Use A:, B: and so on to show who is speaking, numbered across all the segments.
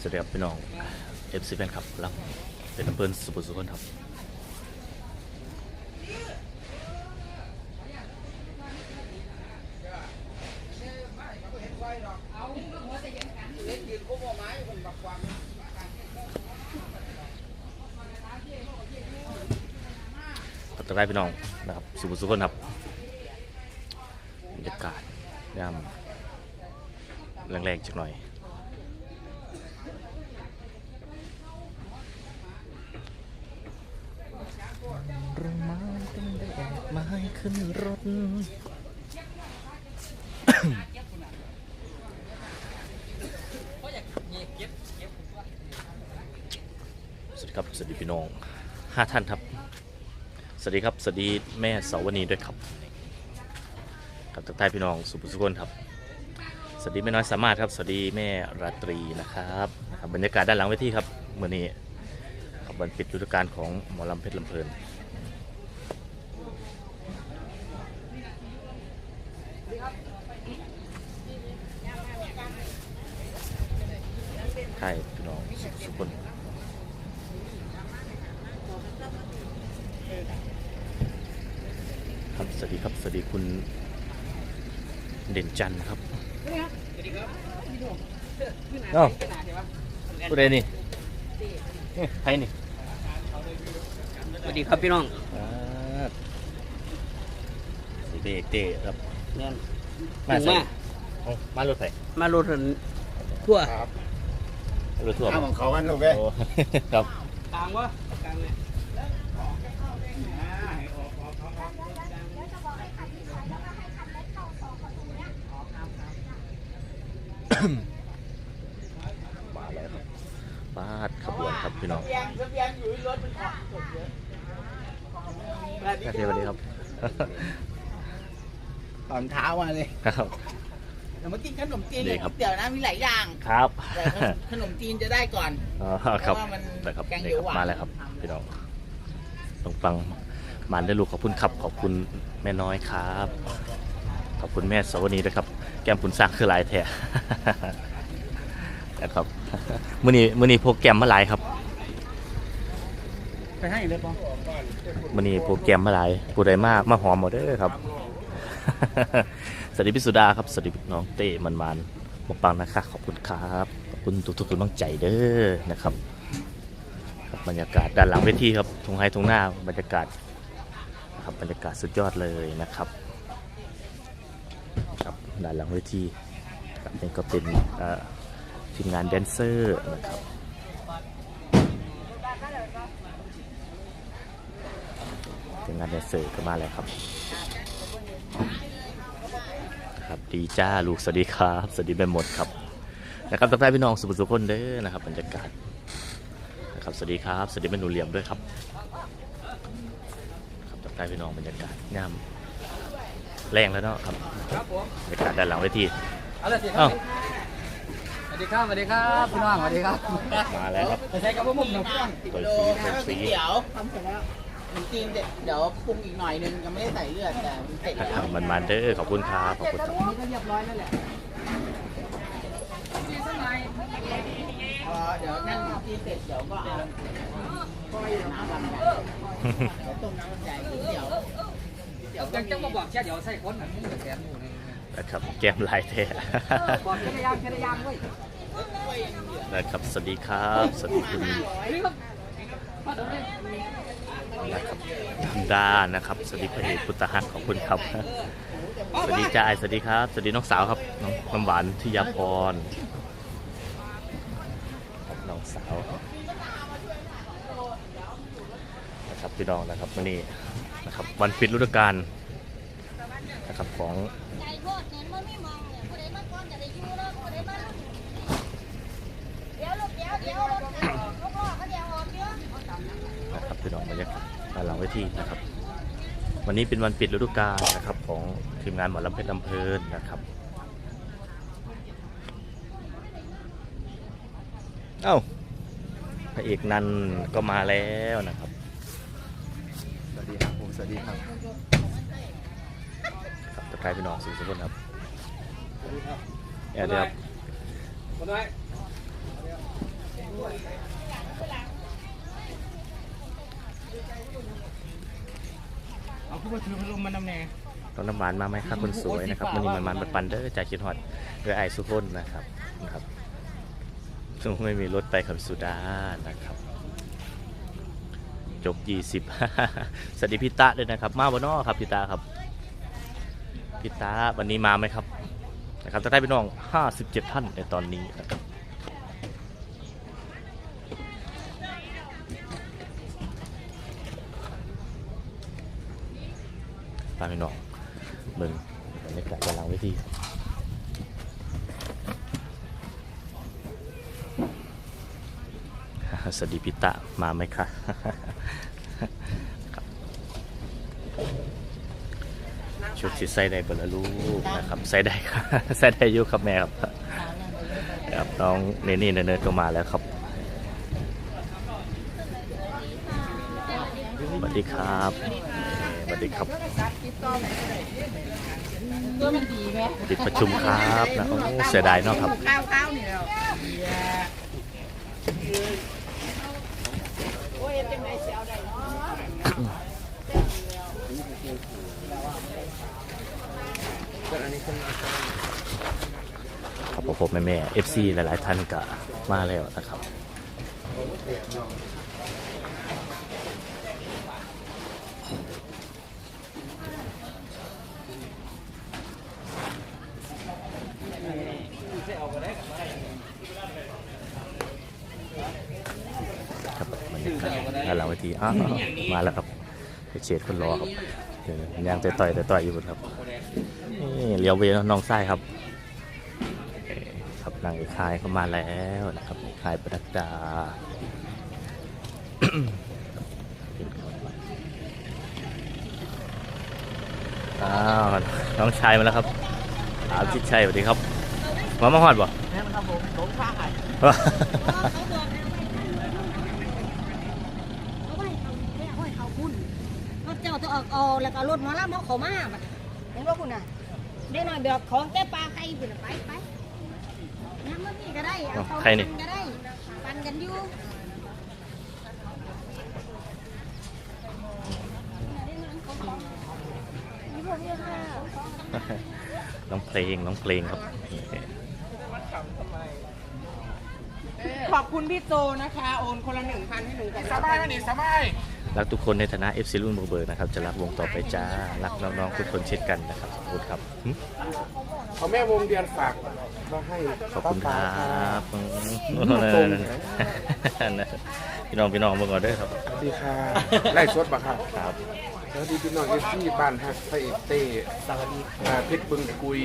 A: สวัสดีครับพี่น้องเอฟซีแฟนครับรับเป็นอำเภอสุพรรณสุขนครับขอบคุณพี่น้องนะครับสุพรรณสุขนครับบรรยากาศยามแรงๆจักหน่อย 5 ท่านครับ สวัสดีครับ สวัสดีแม่เสาวนีด้วยครับครับทักทายพี่น้องสุภสุคนครับ สวัสดีแม่น้อยสามารถครับ สวัสดีแม่ราตรีนะครับบรรยากาศด้านหลังเวทีครับเมื่อนี้ครับวนปิดฤดูกาลของหมอลำเพชรลำเพลินใช่พี่น้องสุภสุคน ครับสวัสดีครับสวัสดีคุณเด่นจันทร์ครับเอ้าผู้ใดนี่เอ๊ะใครนี่
B: สวัสดีครับพี่น้อง
A: อ่าสีเด็กเตะครับ
B: เนี่ย
A: มา
B: ถึง
A: ใส่
B: มา
A: เอ้ามารถไฟ
B: มารถทั่ว
A: รถทั่วร์
C: เอาของเขากันลูกเว้ย
A: โอ้ ครับ
B: กลางวะกลางเนี่ย
A: มาแล้วครับปาดขบวนครับพี่น้อง
C: เบียงเบียงอยู่รถมันออกสดเยอะ
A: สวัสดีสวัสดีครับ
C: ตอนเช้ามาเลย
A: ครับ
C: เดี๋ยวมากินขนมจีน
A: ดี
C: กับ
A: ครับ
C: ก๋วยเตี๋ยวนะมีหลายอย่าง
A: ครับ
C: แต่ขนมจีนจะได้ก่อน
A: อ๋อครับ
C: เพราะว่ามัน
A: นะครับ
C: แกง
A: นี่
C: เขี
A: ค
C: ยวหวาน
A: รับมาแล้วครับพี่น้องปังปังมันได้ลูกขอบคุณครับขอบคุณแม่น้อยครับ ขอบคุณแม่สวนีด้วยครับแก้มคุณสร้างคือหลายแท้นะครับมื้อนี้มื้อนี้โปรแกรมมาหลายครับ
B: ไปให้เลยปอง
A: มื้อนี้โปรแกรมมาหลายผู้ใดมามาหอมหมดเด้อครับ สวัสดีพี่สุดาครับ สวัสดีน้องเต้มันมันๆปังๆนะครับขอบคุณครับขอบคุณทุกๆกำลังใจเด้อนะครับครับบรรยากาศด้านหลังเวทีครับทงไฮทงหน้าบรรยากาศนะครับบรรยากาศสุดยอดเลยนะครับครับ ด้านหลังเวทีครับนี่ก็เป็นทีมงานแดนเซอร์นะครับทีมงานแดนเซอร์ก็มาแล้วครับครับดีจ้าลูกสวัสดีครับสวัสดีแม่หมดครับนะครับทักทายพี่น้องสุภสุขคนเด้อนะครับบรรยากาศนะครับสวัสดีครับสวัสดีแม่หนูเหลี่ยมด้วยครับครับทักทายพี่น้องบรรยากาศงาม แรงแล้วเนาะครับ
B: ครับผม
A: บรรยากาศด้านหลังเวที
B: เอาละสิครั
A: เอ้า
B: บสวัสดีครับสวัสดีครับพี่น้องสวัสดีครับ
A: มาแล้วครับ
B: ไปใช้กับพวกผมหน่อยพี่น้อง
A: ตัว
C: โล
A: สีตัว
C: ก๋วย
A: สี
C: เตี๋ยวทำเสร็จแล้วขนมจีนเดี๋ยวเดี๋ยวปรุงอีกหน่อยนึงยังไม่ได้ใส่เลือดแต่มันเสร็จ
A: นะ
C: แล้
A: ควรับมันมันๆเด้อขอบคุณครับขอบคุณครับ
B: นี่ก็เรียบร้อยแล้วแหละ
C: พอเดี๋ยวนั่นขนมจีนเสร็จเดี๋ยวก็เอาก้อยน้ำลำไยเดี๋ยวต้มน้ำลำไยก๋วยเตี๋ยว ดี๋ยว
B: จัง
C: มี
B: จะมาบอกแค่เดี๋ยวใส่คนหนังมึงกับแกนหมูนี่
A: นะครับแก้มลายแท้
B: บอกแค่ได้ยางแค่ได้ยางเว้ย
A: นะครับสวัสดีครับสวัสดีคุณ
B: นี่ครับมาดูเลย
A: นดานะครับสวัสดีพระเอกพุทธหักขอบคุณครับสวัสดีจ้าสวัสดีครับสวัสดีน้องสาวครับน้องน้ำหวานทิยาพรน้องสาวนะครับพี่น้องนะครับวันนี้ ครับวันปิดฤดูกาลนะครับของ
D: นว่าไม่มอดมาก่อนจะได้กเดี๋ยวลูกเดี๋ยวเดี๋ยวรเดี๋ยวลูกพ่อเขาเวออกเยอะ
A: นะครับพี่น้องบรรยากาศด้านหลังเวทีนะครับ วันนี้เป็นวันปิดฤดูกาลนะครับของทีมงานหมอลำเพชรลำเพลินนะครับเอ้าพระเอกนันก็มาแล้วนะครับ
C: สดีครับผมสวัสดีครับ
A: ครับตะไคร้พี่น้องสุขสุขครับเดี๋ยวเดี๋ยว
B: คนน้อย
C: เอาขึ้นมาถือพัดลมมานำแน่
A: น้องน้ำหวานมาไหมครับคนสวยนะครับมันนี่มันมันปันๆเด้อจากคิดฮอดเรือไอสุพนนะครับนะครับซึ่งไม่มีรถไปขับสุดานะครับ จบ20สวัสดีพี่ตาด้วยนะครับ มาบนนอครับพี่ตาครับพี่ตาวันนี้มาไหมครับนะครับจะได้พี่น้อง57ท่านในตอนนี้นะครับตามพี่น้องเบิ่งบรรยากาศด้านหลังเวทีครับ สวัสดีพี่ตามาไหมคะครับชุดที่ใส่ได้บรลูกนะครับใส่ได้ครับใส่ได้อยู่ครับแม่ครับครับน้องเนนี่เนิร์ดก็มาแล้วครับสวัสดีครับสวัสดีครับ
C: ตัวมันดีไหม
A: ติดประชุมครับนะโอ้เสียดายเนาะครับ
C: ข้าวข้าวนี่แล้วโอ้ยเป็นไงเสียวได้เนาะ
A: ครับผมแม่แม่เอฟซีหลายๆท่านก็มาแล้วนะครับครับบรรยากาศด้านหลังเวทีอ้าวมาแล้วครับเฉดคนรอครับยวย่างต่อยๆต่อยอยู่บนครับ เลี้ยวเวน้องไส้ครับเอ่อครับนางเอกคายเข้ามาแล้วนะครับคายประดักดาอ้าวน้องชายมาแล้วครับอาวจิตชัยสวัสดีครับมามาฮอดบ่
C: แม่มันครับผมผมข้างไหน
D: เขาไม่เขาไม่เอาให้เขาคุณรถเจ้าต้องออกออกแล้วก็รถหมอลำเขาเขามาบัดเห็นว่าคุณน่ะ เดี๋ยวหน่อยแบบของแก้ปลาใครคุณน่ะไปไปน้ำมันนี่ก็ได้เอาเขา
A: ใครนี่
D: ก็ได้ปันกันอยู่นี่พวกนี้ค่ะ
A: น้องเพลงน้องเพลงครับ
C: ขอบคุณพี่โจนะคะ โอนคนละหนึ่งพันให้หนูกับสบายวันนี้สบาย
A: รักทุกคนในฐานะ FC รุ่นบุกเบิกนะครับ จะรักวงต่อไปจ้า รักน้องๆทุกคนเช่นกันนะครับขอบคุณครับหึ
E: เขาแม่วงเดือนฝากมาให้
A: ขอบคุณค
E: ป้า
A: รั
E: ปา
A: บพี่น้องพี่น้องเมื่อก่อนเด้วยครับ
E: สวัสดีค่ะไล่สดบ่ครับ
A: ครับ
E: สวัสดีพี่น้องเอฟซีบ้านฮักพระเอกเต้สวัสดีเพชรบึงกุย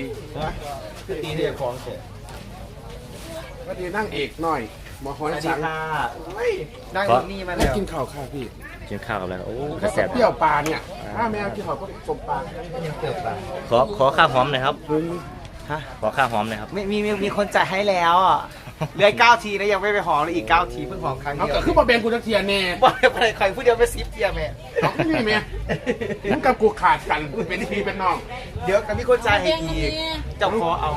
E: ตีเดียของเสร็จสวัสดีนั่งเอกหน่อยหมอหอยสังเฮ้ย
A: นั่งอยู่นี่
E: ได้กินข้าวค่ะพี่
A: กินข้าวกับอะไรโอ้ก
E: แล้
A: ระ
E: ว
A: แส
E: ก็เปรี้ยวปลาเนี่ยถ้าแมวกินข้าวก็สมปลา
A: ขอขอข้าวหอมหน่อยครับ
E: เฮ้ย
F: ฮะ
A: ขอข้าวหอมหน่อยครับ
F: มีมีมีมีคนจ่ายให้แล้วอะเหลือเก้าทีนะยังไม่ไปหอมเลยอีกเก้าทีเพิ่งหอมครั้ง
E: เขา
F: เดียว
E: ก็คือมาแบ่งกูจักเทียแน่
F: บ่อยไปใครผู้เดียวไปซิปเดียวแม่
E: เขาก็นี่แม่มึงกับกูขาดกันเป็นพี่เป็นน้อง
F: เดี๋ยวกับมีคนจ่ายให้อีกเจ้าขอเอา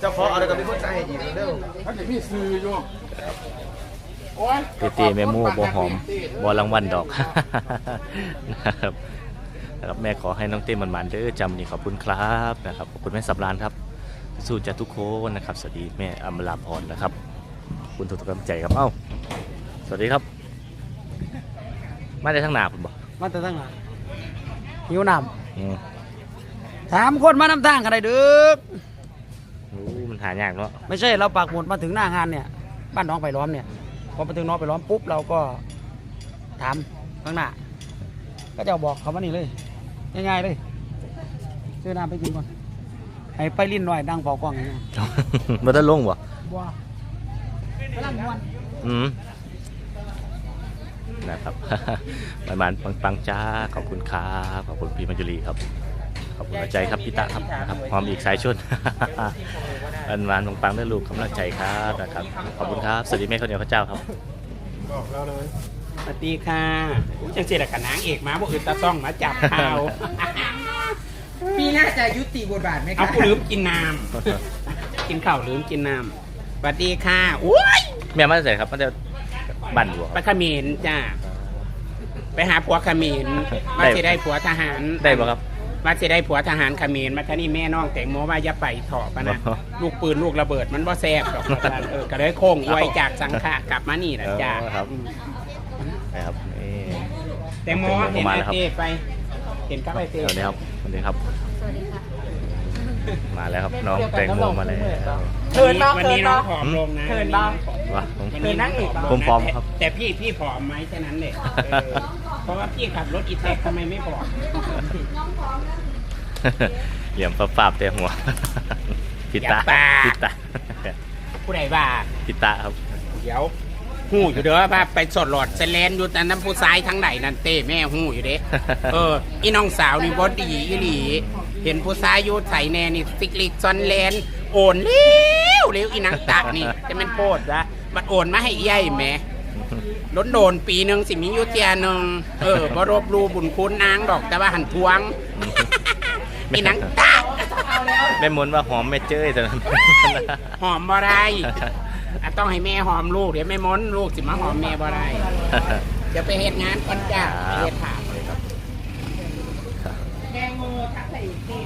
F: เจ้าขอเอาแล้วกับมีคนจ่ายให้อีกเร็ว
E: เขาจะพี่ซื้ออยู่โอ้ย
A: เตเต้แม่มู่บหอมบอรางวัลดอกนะครับนะครับ แม่ขอให้น้องเต้มันมันๆเด้อจำนี่ขอบคุณครับนะครับขอบคุณแม่สับรานครับ สู้จะทุกคนนะครับ สวัสดีแม่อมราพรนะครับขอบคุณทุกกำลังใจครับเอ้าสวัสดีครับ มาได้ทั้งหนาผมบอก
B: มาแต่ตั้งหลังหิวน้
A: อืมำ
B: ถามคนมานำทางกันได้ดึก
A: โอ้มันหายากเนาะ
B: ไม่ใช่เราปักหมุดมาถึงหน้างานเนี่ย บ้านน้องไปล้อมเนี่ย พอมาถึงน้องไปล้อมปุ๊บเราก็ถามข้างหน้า ก็จะบอกเขาว่านี่เลยง่ายๆเลยซื้อน้ำไปกินก่อนให้ไปลิ้นหน่อยดังเป่ากล้องอย่างเงี้ย
A: มาได้ลงบ่
B: ว้าพลังมวน
A: อืมนะครับมันมันปังปังๆจ้าขอบคุณครับขอบคุณพี่มัจจุรีครับ ขอบคุณหัวใจครับพี่ตะครับนะครับพร้อมอีกสายชน อันหวานปังปังๆด้วยลูกกำลังใจครับนะครับ ขอบคุณครับ สวัสดีแม่ข้าวเหนียวพระเจ้าครับ
E: บอกเราเลย
C: สวัสดีค่ะอุ๊ยจังเสียกับนางเอกมาพวกอื่นตาซ่องมาจับข่าว
F: ปีหน้าจะยุติบทบาทไหม
C: เอากูลืมกินน้ำกินข้าวลืมกินน้ำสวัสดีค่ะอุ้ย
A: แม่มาจากไหนครับมาจากบ้านบัวค
C: ไป
A: รับ
C: เขมินจ้าไปหาผัวเขมิน
A: ได้
C: ว่าจะได้ผัวทหาร
A: ได้ปะครับ
C: ว่าจะได้ผัวทหารเขมินมาท่านี่แม่น้องแต่งโมว่าอย่าไปเถาะปะนะ
A: อ๋อ
C: ลูกปืนลูกระเบิดมันบ่แซ่บดอกว่าซั่นเออก็เลยโค้งไว้จากสังขะกลับมานี่แหละจ้า
A: เออครับ นะครับนี่
C: แตงโม
A: แตงโม
C: เห็น
A: มา
C: ไอ
A: แล้วครับ
C: เต้ไป เห็นกับไอเต้
A: สวัสดีครับ สวัสดีครับมาแล้วครับน้องแตงโมมาแล้ว
C: เขินบ้างวันนี้น้องผอมลงนะ
B: เขินบ้าง
A: วะผม
C: วันนี้นั่งอีก
A: ผมพร้อมครับ
C: แต่พี่พี่ผอมไหมแค่นั้นเลยเพ ราะว่าพี่ขับรถอีแท็กทำไมไม่ผอม
A: เหลี่ยมฟ้าบๆเต็มหัวปิดตา
C: อย่าปาก
A: ปิดตา
C: ผู้ใดว่า
A: ปิดตาครับ
C: เดี๋ยวหูอยู่เด้อว่าไปสดหลอดเซเลนอยู่แต่น้ำผู้ซ้ายทั้งไหนนั่นเต้แม่หูอยู่เด้เอออีน้องสาวนี่บอดีอีหลีเห็นผู้ซ้ายอยู่ใส่แน่นี่ซิกลิกซอนเลนโอนเร็วเร็วอีนางตะนี่จะเป็นโพดนะมันโอนมาให้ใหญ่แหม่ ล้นโดนปีหนึ่งสิมีอยู่เทียหนึ่งเออบ่รบรูบุญคุณนางดอกแต่ว่าหันทวงอีนางตะ
A: แม่มนว่าหอมแม่เจ้ยแต่นั้น
C: หอมบ่ได้อะต้องให้แม่หอมลูกเดี๋ยวแม่ม้นลูกสิมาหอมแม่บ่ได้จะไปเฮ็ดงานก่อนจ้า
A: ครับ
C: ไปเฮ็ดถามแดงโมทักใส่เต้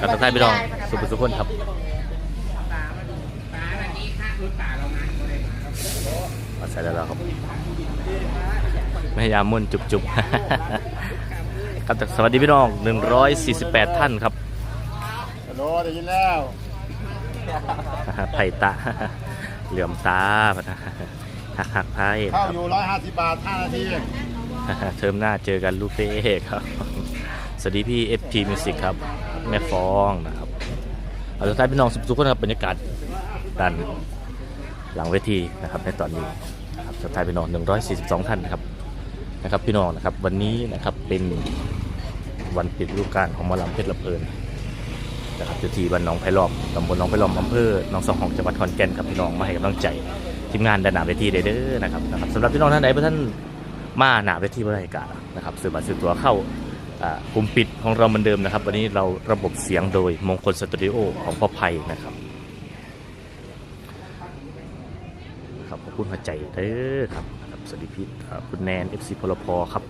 A: กับทักทายพี่น้องสุภสุคนครับ
C: ปลามาดูปลาวันนี้ค่ะรุ่นป่าเรามาก็เลยมา
A: มา ใส่แล้วเราครับแม่ยามมุ่นจุบจุบครับสวัสดีพี่น้อง 148 ท่านครับ
F: ฮัลโหลได้ยินแล้ว
A: ไผ่ตาเหลื่อมตาพะนะหักหักไพ่
F: ข้าว
A: ครับ
F: อยู่ร้อยห้าสิบบาทห้านาที
A: เทอมหน้าเจอกันลูกเต้ครับ สวัสดีพี่ FT Music ครับ แม่ฟองนะครับ เอาสุดท้ายพี่น้องสุขคนครับบรรยากาศด้านหลังเวทีนะครับในตอนนี้ นะครับสุดท้ายพี่น้อง142 ท่านนะครับนะครับพี่น้องนะครับวันนี้นะครับเป็นวันปิดฤดูกาลของหมอลำเพชรลำเพลินนะครับอยู่ที่บ้านหนองไผ่ล้อมตำบลหนองไผ่ล้อมอำเภอหนองสองห้องจังหวัดขอนแก่นครับพี่น้องมาให้กำลังใจทีมงานด้านหน้าเวทีเด้อนะครับนะครับสำหรับพี่น้องท่านใดที่ท่านมาหน้าเวทีบริการนะครับซื้อบัตรซื้อตั๋วเข้ากลุ่มปิดของเราเหมือนเดิมนะครับ วันนี้เราระบบเสียงโดยมงคลสตูดิโอของพ่อไผ่นะครับ ครับขอบคุณหัวใจเด้อครับครับสวัสดีพี่อ่าคุณแนน FC พลพครับ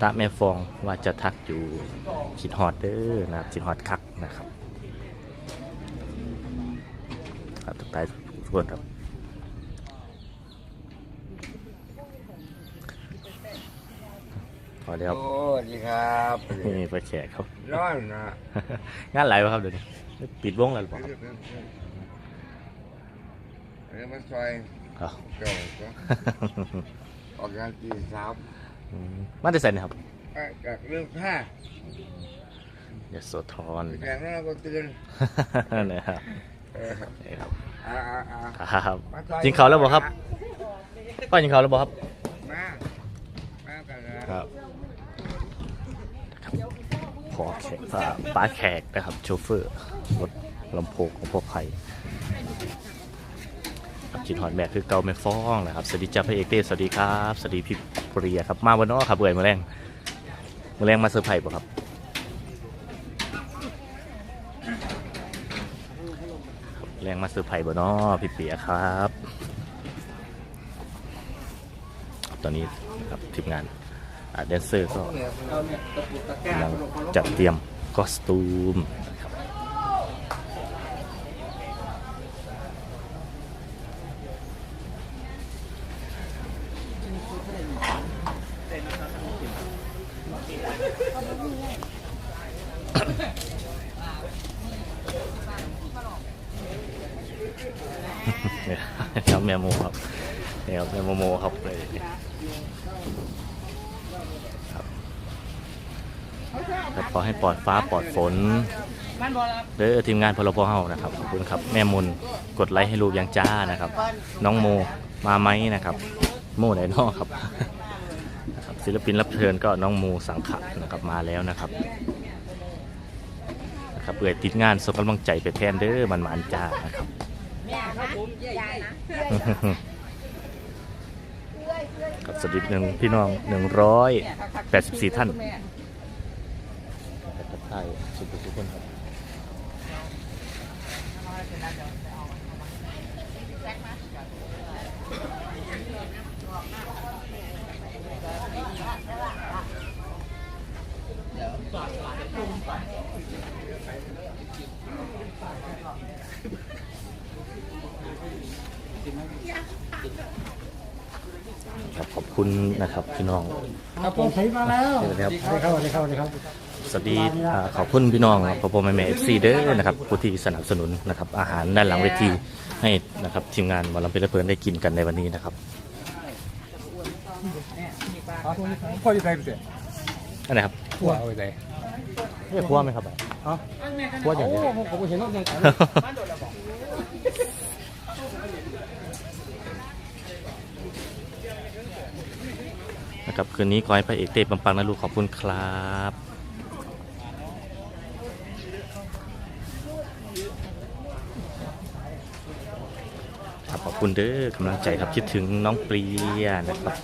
A: ตาแม่ฟองว่าจะทักอยู่ขิดฮอดเด้อนะครับขิดฮอดคักนะครับครับทุกท่านทุกคนครับพอแล้ว
F: โอ้ดีครับ
A: นี่ไปแขกครับ
F: ร้อนนะ
A: งานไหลวะครับเดี๋ยวนี้ปิดวงแล้วหรือเปล่าครับ
F: เรื่องมันซอย
A: อ๋อ
F: เก่าก็ออกงานตีสาม
A: อืมมาได้ใส่นะครับ
F: อะจากเรื่องผ้าย
A: โสธร
F: แข่งแล้วเราก็เตือน
A: นะครับ
F: เออ
A: นี่ครับ
F: อ่าอ่าอ่า
A: ครับ
F: มาซอย
A: กินข้าวแล้วบ่ครับป้ากินข้าวแล้วบ่ครับ
F: มามากันนะครับ
A: ขอแขกอ่าป้าแขกนะครับโชเฟอร์รถลำโพงของพ่อไผ่ ครับจินหอนแบกคือเกาแม่ฟ้องนะครับสวัสดีจ้าพระเอกเต้สวัสดีครับสวัสดีพี่ปรียครับมาวันนอครับเบื่อมาแรงมาแรงมาเซอร์ไพรส์ป่ะครับแรงมาเซอร์ไพรส์บ่เนาะพี่เปียครับ ตอนนี้นะครับทีมงานแดนเซอร์ก็กำลังจัดเตรียมคอสตูมนะครับเนี่ยครับแมวโมครับเนี่ยครับแมวโมครับเลยครับครับขอให้ปลอดฟ้าปลอดฝน
C: มันบ่รับ
A: เด้อทีมงานพลพเฮานะครับขอบคุณครับแม่มุนกดไลค์ให้ลูกยังจ้านะครับ น้องโมมาไหมนะครับ โมไหนนอครับ ศิลปินรับเชิญก็น้องโมสังขะนะครับมาแล้วนะครับนะครับเปื่อยติดงานส่งกำลังใจไปแทนเด้อมันมันจ้านะครับครับสวัสดีหนึ่งพี่น้องหนึ่งร้อยแปดสิบสี่ท่านทักทายสุขทุกคนครับ ครับขอบคุณนะครับพี่น้อง
B: ครับผมมาแล้ว
A: สวัสดีครับ
B: สวัสดีครับสวัสดีครับสวัสดีครับ
A: สวัสดีอ่าขอบคุณพี่น้องพ่อพ่อแม่แม่เอฟซีเด้อนะครับผู้ที่สนับสนุนนะครับอาหารด้านหลังเวทีให้นะครับทีมงานหมอลำเพลินเพลินได้กินกันในวันนี้นะครับ
B: พ่ออยู่ไหนเสีย
A: อันไหนครับ
B: พ่ออยู่ไหน
A: เรียกครัวไหมครับครัวอย่างนี้
B: ผมเห็นว่ายัง
A: นะค รับคืนนี้ขอให้พระเอกเต้ปังๆนะลูกขอบคุณครับครับขอบคุณเด้อกำลังใจครับคิดถึงน้องเปรียนะครับ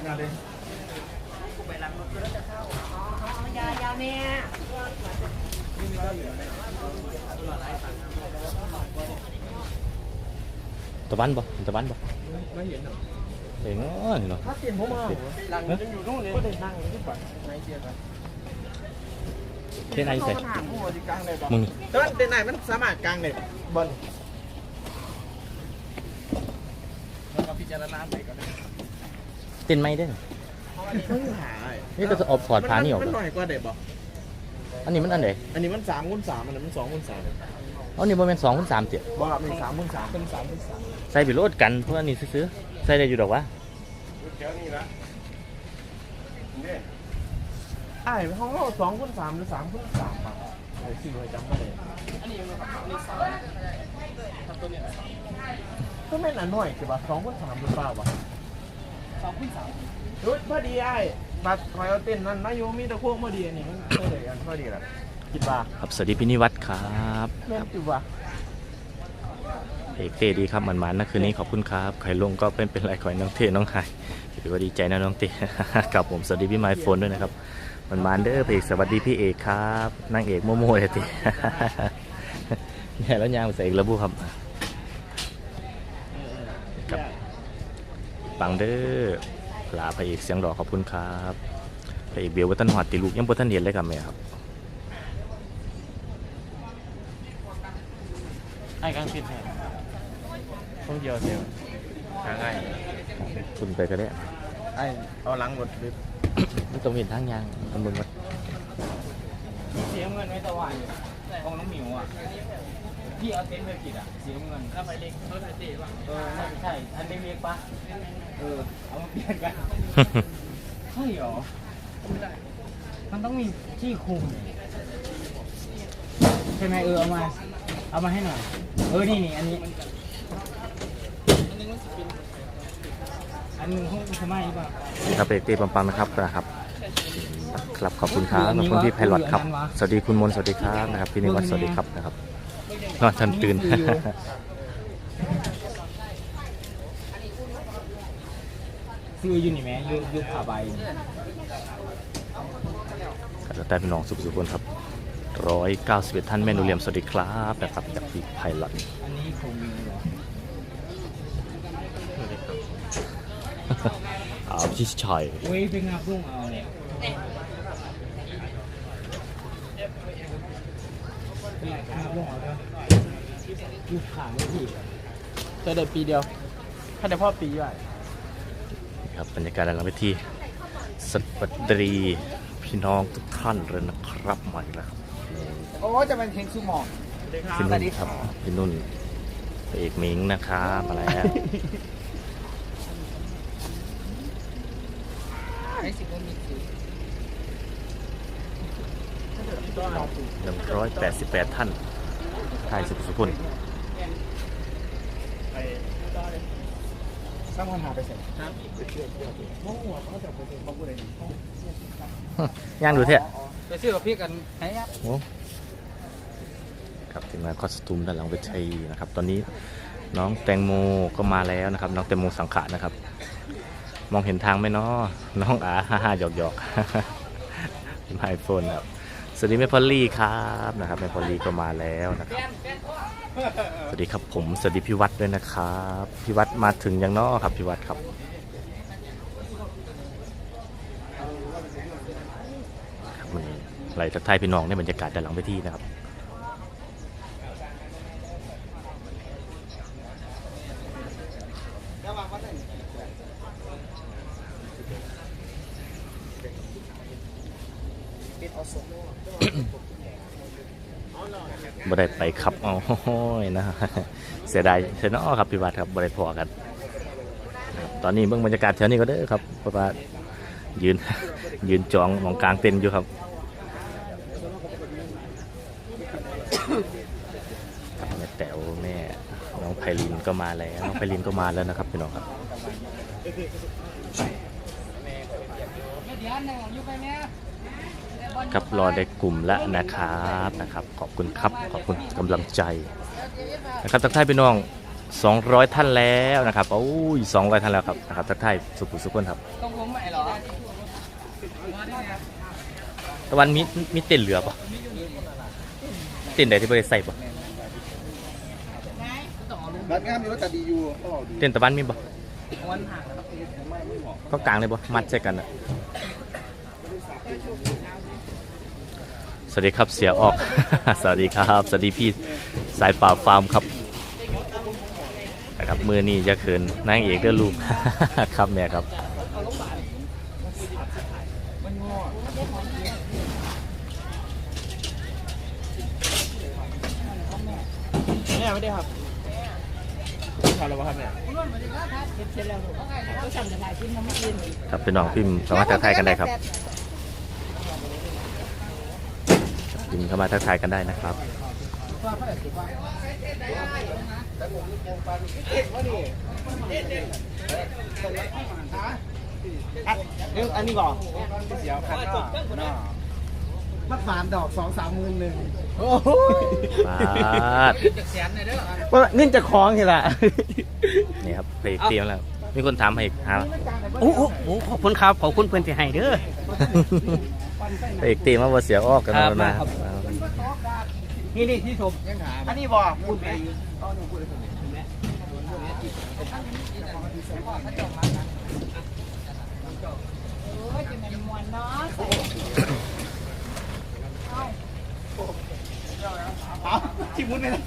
A: ตะวันบ่ตะวันบ่ไม่เห็นหรอ เห็นเนาะนี่เนาะ
F: ถ้าเปลี่ยนผมเอาหลังยังอยู่นู่นเลยก็ได้นั่งที่ฝั่งในเดียวกัน
A: เท่ไหนใส่
F: ถามผู้บริการเลยบอก
A: มึง
F: แต่ว่าเต้นไหนมันสามารถกลางเลยบอลแล้วก็พิจารณาไปก่อน
A: เต้นไม่ได้เหรอ
F: มันหา
A: นี่จะเอาถอดผ้านี่ออก
F: มัน
A: เหร
F: ห
A: อ
F: น่อยกว่าเด็กบอก
A: อันนี้มันอันไหน
F: อันนี้มันสามคูณสามอันนั้นมันสองคูณสาม
A: เอานี่มันเป็นสองคูณสามเจ็ด
F: บอกครับนี่สามคูณสามเป็นสามคูณสาม
A: ใส่ไปโลดกันเพราะอันนี้ซื้อๆ ใส่ได้อยู่ดอกวะ
F: ไอ้ห้องเราสองคูณสามหรือสามคูณสามอะไอ้สิ่งอะไรจำไม่ได้ก็ไม่นานหน่อยคือว่าสองคูณสามหรือเปล่าวะสองคูณสามรู้พอดีไอ้มาคอยเอาเต้นนั่นมาอยู่มีแตะโค้งพอดีอันนี้มันเท่าไหร่กันพอดีแหละคิดว่า
A: ครับสวัสดีพี่นิวัฒน์ครับ
F: แม่นจิว่า
A: เอกเต้ดีครับมันมันๆนะคืนนี้ขอบคุณครับใครลงก็เป็นเป็นไรขอให้น้องเต้น้องไฮถือว่าดีใจนะน้องเต้กับผมสวัสดีพี่ไมค์โฟนด้วยนะครับมันมันๆเด้อพี่เอกสวัสดีพี่เอกครับนางเอกโมโมเลยติเนี่ยแล้วยางใส่เอกระบุครับครับปังเด้อลาพระเอกเสียงหล่อขอบคุณครับพระเอกเบียววัฒนหัดติลูกยังบ่ทันเห็นเลยครับแม่ครับ
F: ไอ้กลางผิดแห่ ต้องเดียวเดียวหาง่าย
A: คุณไปก็ได้
F: ไอ้เอาหลังหมดเลย
A: มันต้องเห็นทางยางทำมึงมา
B: เสียเงินไม่ตะวันของน้องหมิวอะพี่เอาเต็นท์ไปผิดอะเสียเงินแล้วไปเล็กเขาไปเตะป่ะเออไม่ใช่อันเล็กๆปะเออเอามาเปลี่ยนกันใช่หรอไม่ได้มันต้องมีที่คุมใช่ไหมเออเอามา เอามาให้หน่อยเออนี่นี่อันนี้ อันหนึงห้องสมัยหรือเปล่า
A: ครับเอกเต้ปังๆนะครับนะครับครับขอบคุณครับขอบคุณพี่ไพลอตครับ สวัสดีคุณมนต์สวัสดีครับนะครับพี่นิวัฒน์สวัสดีครับนะครับนอนทันตื่น
B: ซื้ออยู่นี่ไหมอยูอยูผ้าใบนี่
A: ครับแต่พี่น้องสุขสุขคนครับร้อยเก้าสิบเอ็ดท่านแม่นุเรียมสวัสดีครับนะครับจากพี่ไพลอต
B: อันนี้คงมีเหรอ
A: อ้าวพี่ชัย
B: เว้ยเป็นงับรุ่งเอาเนี่ยเป็นไรงับรุ่งเอาเด้ออยูขาไม่ผิด
F: จะได้ปีเดียวถ้าได้พ่อปีด้วย
A: ครับบรรยากาศด้านหลังเวทีสวัสดีพี่น้องทุกท่านเลยนะครับใหม่แล้วครับ
F: โอ้จะเป็นเพลงซูมอง
A: พี่นุ่นครับพี่นุ่นพระเอกหมิงนะครับมาแล้ว หนึ่งร้อยแปดสิบแปดท่านไทยสุขสุขุน
F: สร้างปัญหาไปเสร็จ
A: ย่างดูเถอะ
B: ไปซื้อกับพี่กันไหนครับ
A: โอ้ครับถึงงานคอสตูมด้านหลังเวทีนะครับ ตอนนี้น้องแตงโมก็มาแล้วนะครับ น้องแตงโมสังขะนะครับ มองเห็นทางไหมเนาะน้องอาฮ่าฮ่าหยอกหยอกไอโฟนครับ สวัสดีแม่พอลลี่ครับนะครับแม่พอลลี่ก็มาแล้วนะครับ สวัสดีครับผมสวัสดีพี่วัดด้วยนะครับพี่วัดมาถึงยังนอครับพี่วัดครับครับมันไหลทักทายพี่น้องในบรรยากาศด้านหลังเวทีนะครับ บ่ได้ไปครับเอาโอ้ยนะเสียดายเสียเนาะครับพี่บัตรครับบ่ได้พอกัน ตอนนี้เบิ่งบรรยากาศแถวนี้ก็เด้อครับเพราะว่ายืนยืนจองมองกลางเต็นอยู่ครับแม่แต๋วแม่น้องไพลินก็มาแล้วน้องไพลินก็มาแล้วนะครับพี่น้องครับ ครับรอในกลุ่มแล้วนะครับนะครับ ขอบคุณครับขอบคุณกำลังใจนะครับทักทายพี่น้อง 200 ท่านแล้วนะครับโอ้ย200 ท่านแล้วครับนะครับทักทายสุขุมสุขคนครับตะวันมีมีเต้นเหลือปะเต้นใดที่บริใส่ปะ
F: บัตรงามอยู่ว่าแต่ดีอยู่ก็ดี
A: เต้นตะวันมีปะก็กลางเลยปะมัดใช่กันอะส วัสดีครับเสียออก สวัสดีครับ สวัสดีพี่สายป่าฟาร์มครับนะครับมือนี่จะเขินนางเอกเด้อลูกครับแม่ครับ
F: แม่ไม่ได้ครับทำแล้วครับเนี่ย
A: ครับพี่น้องพิมพ์สามารถทักทายกันได้ครับ พิมพ์เข้ามาทักทายกันได้นะครับ
F: เรื่องอันนี้ก่อนเสียวคันก็มัดหวานดอกสองสามหมื่นหนึ่งโอ้โห
A: ปาด
F: ว่าเงินจะคล้องเหรอ
A: นี่ครับเพลงเตรียมแล้ว มีคนถามให้อีกหา
B: โอ้โหโอ้ขอบคุณครับ ขอบคุณเพื่อนที่ให้เด้อ
A: เพลงเตรียมมาว่าเสียออกกันแล้วนะ
B: ครับ นี่นี่ที่ชมอันนี้บอกพูดไป
F: ที่มุ้นเลยนะ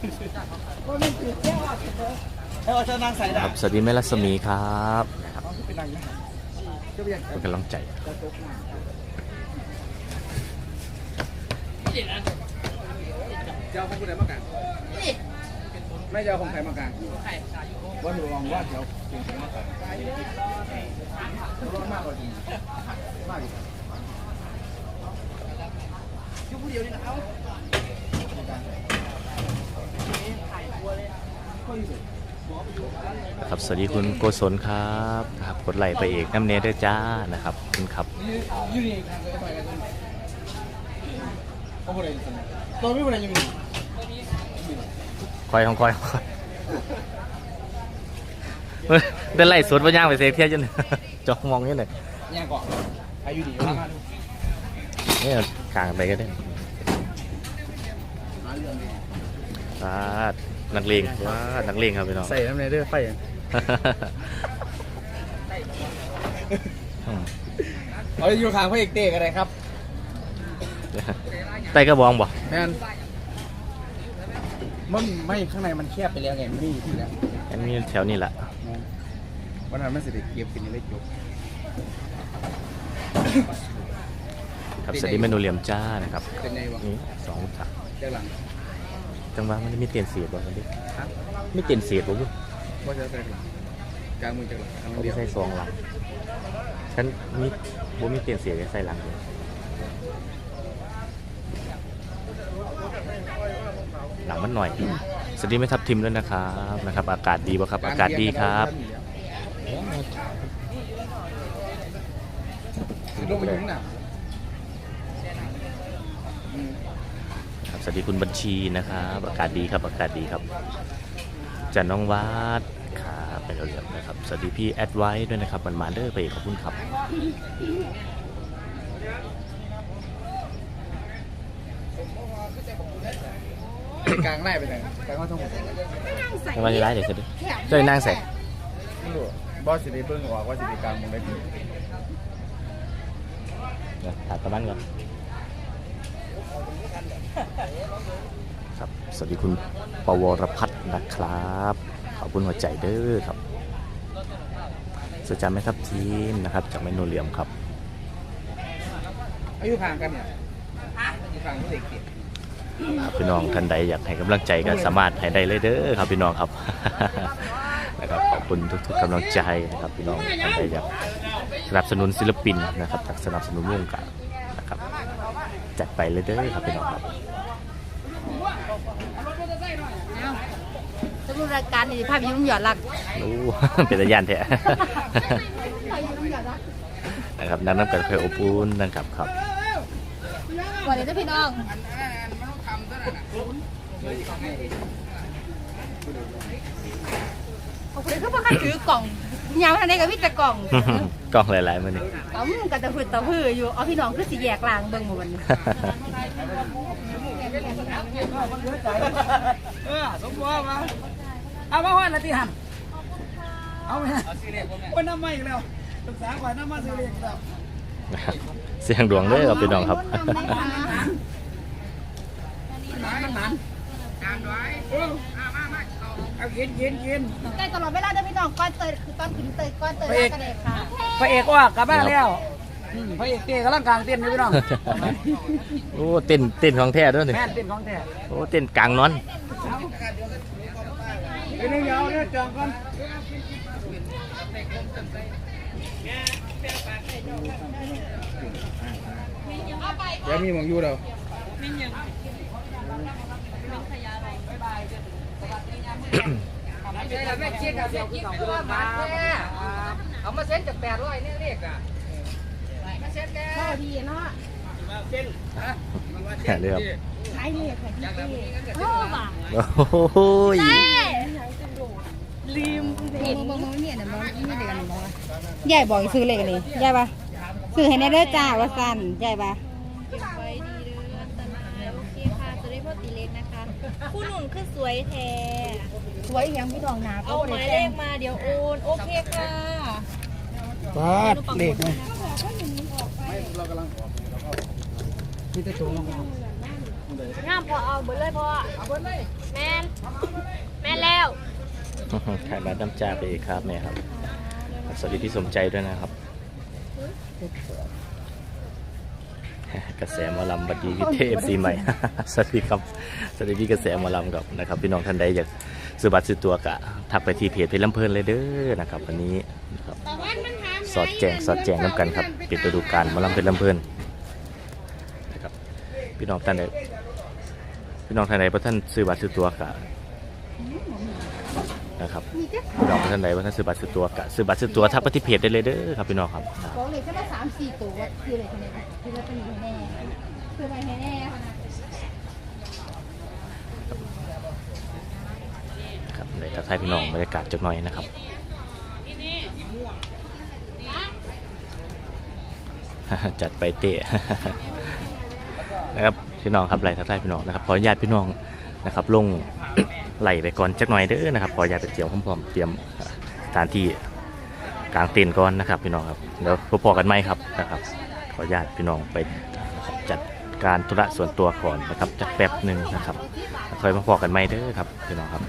F: เออจะนั่งใส่
A: ค
F: ดา
A: รั
F: บบ
A: สวัสดีแม่รัศมีครับนะครับเป็นกำลังใจ
F: เจ้าของผู้ใดมากกันไม่เจ้าของใครมากกันว่าหนูลองว่าเดี๋ยวเก่งมากกันร้อนมากกว่าจริงมากอีก
A: ครับสวัสดีคุณโกศลครับครับกดไลค์ไปเอกน้ำเนตด้วยจ้านะครับขอบคุณครับ
F: ยูนี่ทางไปกันเขาผู้ใดตัวไม่ผู้ใดยังมี
A: คอยของคอยของคอยเฮ้ยได้ไล่สดว่าย่างไปเซฟเทียจนจ้องมองนี่หน่อย
F: ย่างก่อนอายุดีมากมาดู
A: นี่กลางไปก็ได้
F: หาเรื่องดี
A: วาดนักเลงวาดนักเลงครับพี่น้อง
F: ใส่น้ำในเด้อไฟ
A: อืม
F: เอาอยู่ข้างพระเอกเต้กันเลยครับ
A: ไต้กระบองบ่
F: แมนมันไม่ข้างในมันแคบไปแล้วไงมันไม่มีที่แล้ว
A: อันนี้แถวนี้แหละ
F: วันนั้นมันสิเด็กเก็บกินเลยจบ
A: ครับสวัสดีเมนูเหลี่ยมจ้านะครับ
F: เป็นไงวะ
A: นี่สองสาม
F: เจ้าหลัง
A: จังหวะมันมีเตียนเสียบบ่กันดิ
F: ครับ
A: ไม่เตียนเสียบบ่บุ
F: ว่าจะใส่หลังกลางมือเจ้าหลังกลาง
A: เขา
F: เดียว
A: ใส่ซองหลังฉันมีบ่มีเตียนเสียบใส่หลังเลย หลังมันหน่อย สวัสดีไม่ทับทิมด้วยนะครับนะครับ อากาศดีป่ะครับ อากาศดีครับ
F: ลงไปถึงหนัก
A: ครับสวัสดีคุณบัญชีนะครับอากาศดีครับอากาศดีครับจันน้องวาดครับไปเรียบนะครับสวัสดีพี่แอดไว้ด้วยนะครับมันมาเด้อไปขอบคุณครับ
F: กลางไล่ไปไหนกลางว่าต้อง
A: ไม่ว่าจะได้เดี๋ยวจะดูเจ้านั่งใส่
F: ไม่รู้บอสสิริเบิ้งออกว่าสิริกลางมึงได้ดี
A: เดี๋ยวถามตะบ้านก่อนครับ สวัสดีคุณปวรพัฒน์นะครับ ขอบคุณหัวใจเด้อครับสจาไหมครับทีมนะครับ จากเมนูเหลี่ยมครับ
F: อายุห่างกันเนี่ยอายุห่างพระเอกเต้
A: ครับ พี่น้องท่านใดอยากให้กำลังใจก็สามารถให้ได้เลยเด้อครับพี่น้องครับนะครับขอบคุณทุกๆกำลังใจนะครับพี่น้องท่านใดอยากสนับสนุนศิลปินนะครับอยากสนับสนุนวงการนะครับจัดไปเลยเด้อครับพี่น้องครับ
D: สมุรายการนี่ภาพยุ่งหยอดหลัก
A: โอ้เป็นตาย่านแท้นะครับนั่งน้ำกันเพื่ออบอุ่นนะครับครับ
D: วันนี้เจ้าพี่น้อง ขอบคุณที่พ่อข้าถือกล่องยาวทางไหนกับพี่แต่กล่อง
A: กล้องหลายๆมานี่
D: ต้มกับตะพืดตะพืออยู่เอาพี่น้องคือสิแยกลางเบิ่งหมดวันนี้
B: เออสมบัติมาเอามาห้อยละที่หันเอาไหมวันน้ำไม่อีกแล้วศึกษาก่อนน้ำมาซื้อเรียกแล้ว
A: นะครับเสียงดวงเด้อครับพี่น้องครับ
B: มันหมัน เอากินกินกิน
D: ใกล้ตลอดเวลาเด้อพี่น้องก้อนเตยคือตอนขึ้นเตยก้อนเตย
B: พระเอก
D: กระเดกค่ะ
B: พระเอกว่ากลับบ้านแล้วอืมพระเอกเต้กำลังกลางเต้นอยู่พี่น้อง
A: โอ้เต้นเต้นของแท้ด้วยนี่
B: แม่นเต้นของแท้
A: โอ้เต้นกลางนอน
B: เดี๋ยวนี้ยาวเนี่ยจองก่อนเดี๋ยวมีหมองอยู่ แล้วเอามาเซ็นจากแปดร้อยเนี่ยเรียกอะมาเซ็นแก
D: พ่อดีเนาะ
A: แค่เรื่อง
D: ใช้เลยค่ะพี่โอ้บ่า
A: โอ้ย
D: ลืมเห็นมองมองเนี่ยนะมองนี่เด็กกันมองยายบอกซื้อเลขกันนี่ยายปะซื้อให้แน่เด้อจ้าว่าสั่นยายปะ
G: ไว้ดีเด้อตนาโอเคค่ะจะได้พอตีเล็กนะคะ คู่หนุนคือสวยแท้
D: สวยยังพี่น้องหนา
G: เอาหมายเลขมาเดี๋ยวโอน โอเคค่ะ
B: ปาดเลขไหมนี่จะโชว์ลงมา
G: งามพอเอาเบิดเลยพอเอาเบิดเลยแมนแมนแล้ว
A: ถ่ายบัตรน้ำจ่าไปอีกครับเนี่ยครับ สวัสดีพี่สมใจด้วยนะครับ กระแสหมอลำบัดดีวิเทพซีใหม่ สวัสดีครับสวัสดีพี่กระแสหมอลำกับนะครับ พี่น้องท่านใดอยากซื้อบัตรซื้อตัวกะทักไปที่เพจเพจลำเพลินเลยเด้อนะครับวันนี้นะครับสอดแจงสอดแจงน้ำกันครับปิดฤดูกาลหมอลำเพลินลำเพลินนะครับพี่น้องท่านใดพี่น้องท่านใดพระท่านซื้อบัตรซื้อตัวกะ นะครับพี่น้องท่านใดพระท่านซื้อบัตรซื้อตัวกะซื้อบัตรซื้อตัวทักไปที่เพจได้เลยเด้อครับพี่น้องครับ
D: ของเลยก็ได้สามสี่ตัวคือเลยคนนี้คือเลยเป็นแน่คือไปแน่ค่ะ
A: ครับในทักทายพี่น้องบรรยากาศจักหน่อยนะครับจัดไปเตะนะครับพี่น้องครับไหลทักทายพี่น้องนะครับขออนุญาตพี่น้องนะครับลง ไหลไปก่อนจักหน่อยเด้อนะครับขออนุญาตไปเตรียมพร้อมๆเตรียมสถานที่กลางเต็นท์ก่อนนะครับพี่น้องครับเดี๋ยวพบกันไหมครับนะครับ ขออนุญาตพี่น้องไปจัดการธุระส่วนตัวก่อนนะครับจักแป๊บหนึ่งนะครับค่อยมาพอกันไหมเด้อครับพี่น้องครับ